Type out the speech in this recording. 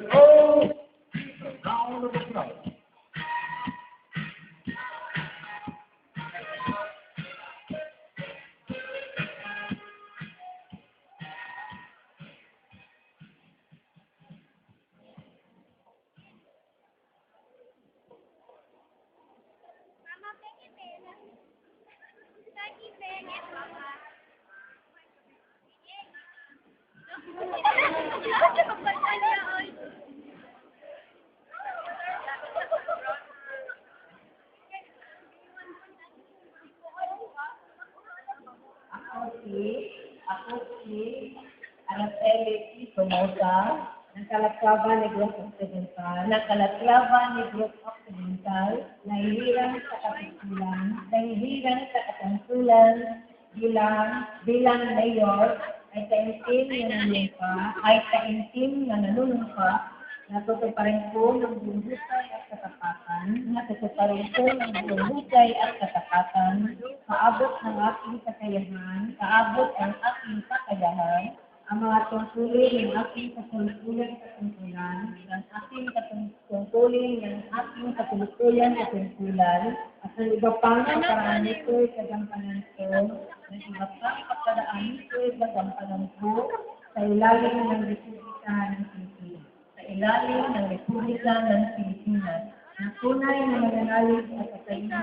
Because, oh, Ako si, ako si Araceli. Somoza, ng Calatrava Negros Occidental, ng Calatrava Negros Occidental, nahihirang sa kapitulan, nahihirang sa katangkulan, bilang, bilang mayor, ay kaintim na nanunumpa, ay kaintim na nanunumpa, natutuparin ko ng buong husay at natutuparin ko ng buong husay at katapatan, kaabot ng aking kakayahan, kaabot ang aking kakayahan, ang mga tungkulin ng aking katungkulan katungkulan, ang aking katungkulin ng aking katungkulan katungkulan, at ang iba pang kaparaan nito'y kagampanan ko, ng iba pang kaparaan nito'y kagampanan ko, sa ilalim ng Republika ng Pilipinas. Sa ilalim ng Republika ng Pilipinas. Na tunay na